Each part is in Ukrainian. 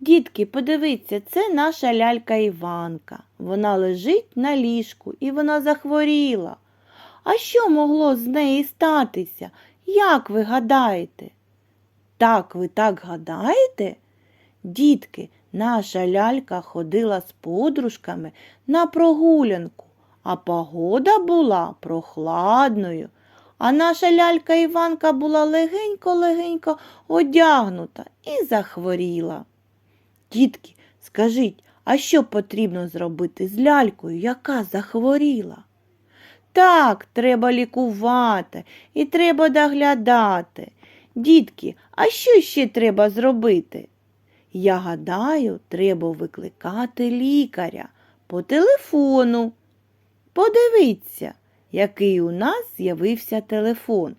Дітки, подивіться, це наша лялька Іванка. Вона лежить на ліжку і вона захворіла. А що могло з неї статися? Як ви гадаєте? Так, ви так гадаєте? Дітки, наша лялька ходила з подружками на прогулянку, а погода була прохладною. А наша лялька Іванка була легенько-легенько одягнута і захворіла. Дітки, скажіть, а що потрібно зробити з лялькою, яка захворіла? Так, треба лікувати і треба доглядати. Дітки, а що ще треба зробити? Я гадаю, треба викликати лікаря по телефону. Подивіться, який у нас з'явився телефон.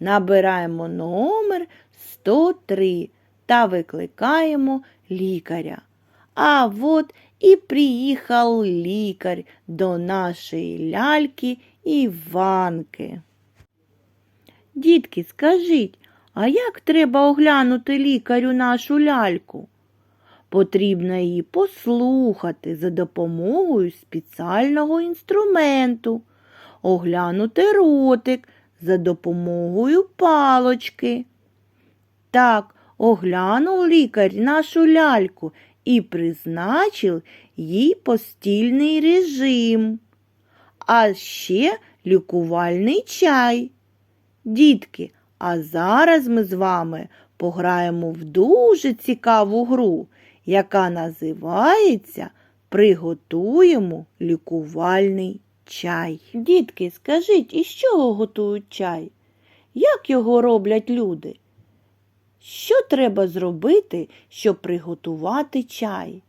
Набираємо номер 103 та викликаємо лікаря. А от і приїхав лікар до нашої ляльки Іванки. Дітки, скажіть, а як треба оглянути лікарю нашу ляльку? Потрібно її послухати за допомогою спеціального інструменту, оглянути ротик за допомогою палочки. Так, оглянув лікар нашу ляльку і призначив їй постільний режим, а ще лікувальний чай. Дітки, а зараз ми з вами пограємо в дуже цікаву гру, яка називається Приготуємо лікувальний чай. Дітки, скажіть, із чого готують чай? Як його роблять люди? Що треба зробити, щоб приготувати чай?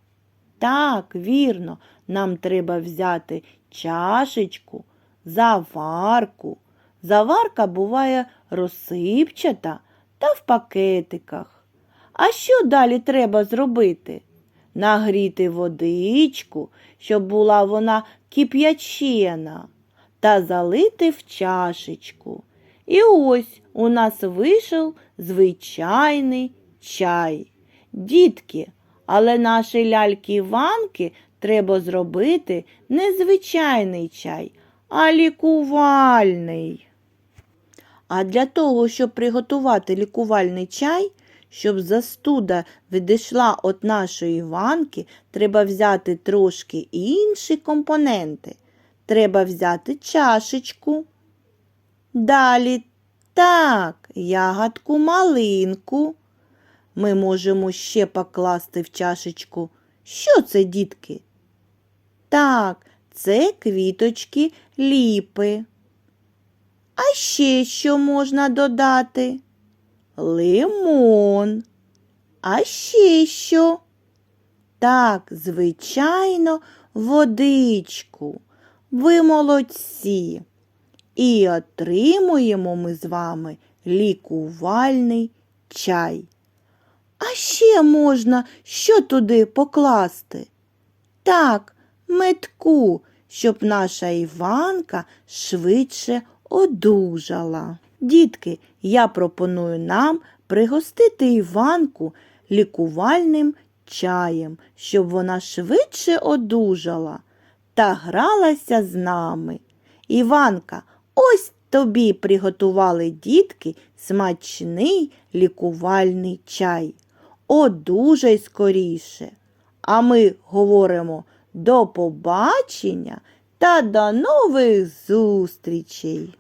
Так, вірно, нам треба взяти чашечку, заварку. Заварка буває розсипчата та в пакетиках. А що далі треба зробити? Нагріти водичку, щоб була вона кип'ячена, та залити в чашечку. І ось у нас вийшов звичайний чай. Дітки, але нашій ляльки Іванки треба зробити не звичайний чай, а лікувальний. А для того, щоб приготувати лікувальний чай, щоб застуда відійшла від нашої Іванки, треба взяти трошки інші компоненти. Треба взяти чашечку. Далі так, ягодку малинку. Ми можемо ще покласти в чашечку. Що це, дітки? Так, це квіточки ліпи. А ще що можна додати? Лимон. А ще що? Так, звичайно, водичку. Ви молодці. І отримуємо ми з вами лікувальний чай. А ще можна що туди покласти? Так, метку, щоб наша Іванка швидше одужала. Дітки, я пропоную нам пригостити Іванку лікувальним чаєм, щоб вона швидше одужала та гралася з нами. Іванка, ось тобі приготували дітки смачний лікувальний чай. Одужай скоріше. А ми говоримо до побачення та до нових зустрічей.